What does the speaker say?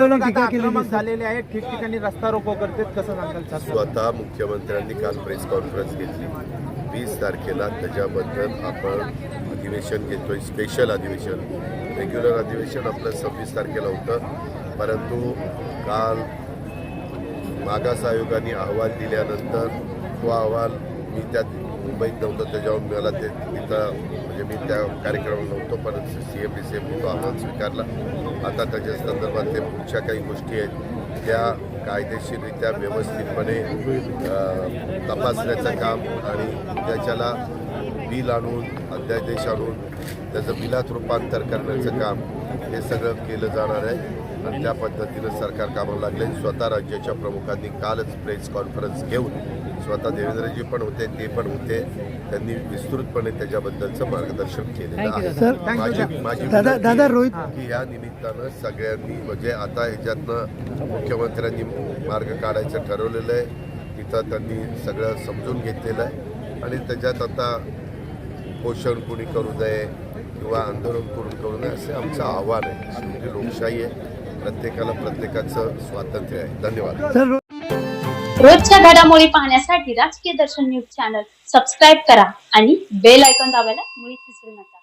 आक्रमक. झालेले आहेत ठिकठिकाणी रस्ता रोको करतात कसं सांगाल शासनाला? स्वतः मुख्यमंत्र्यांनी काल प्रेस कॉन्फरन्स घेतली वीस तारखेला त्याच्याबद्दल आपण अधिवेशन घेतोय स्पेशल अधिवेशन रेग्युलर अधिवेशन आपलं सव्वीस तारखेला होतं परंतु काल मागास आयोगाने अहवाल दिल्यानंतर तो अहवाल मी त्यात मुंबईत नव्हतो त्याच्यावर मला ते तिथं म्हणजे मी त्या कार्यक्रमाला नव्हतो पण C M D C M तो आव्हान स्वीकारला. आता त्याच्या संदर्भात ते पुढच्या काही गोष्टी आहेत त्या कायदेशीररित्या व्यवस्थितपणे तपासण्याचं काम आणि त्याच्याला बिल आणून अध्यादेश आणून त्याचं बिलात रूपांतर करण्याचं काम हे सगळं केलं जाणार आहे. आणि त्या पद्धतीनं सरकार कामाला लागले. स्वतः राज्याच्या प्रमुखांनी कालच प्रेस कॉन्फरन्स घेऊन स्वतः देवेंद्रजी पण होते ते पण होते. त्यांनी विस्तृतपणे त्याच्याबद्दलचं मार्गदर्शन केलेलं आहे. माझी माझी दादा रोहित की या निमित्तानं सगळ्यांनी म्हणजे आता ह्याच्यातनं मुख्यमंत्र्यांनी मार्ग काढायचं ठरवलेलं आहे. तिथं त्यांनी सगळं समजून घेतलेलं आहे. आणि त्याच्यात आता पोषण कोणी करू नये किंवा आंदोलन करून करू नये असे आमचं आव्हान आहे. शेवटी लोकशाही आहे. प्रत्येकाला प्रत्येकाचं स्वातंत्र्य आहे. धन्यवाद. रोजच्या घडामोडी पाहण्यासाठी राजकीय दर्शन न्यूज चॅनल सबस्क्राईब करा आणि बेल आयकॉन दाबायला मुळीच विसरू नका.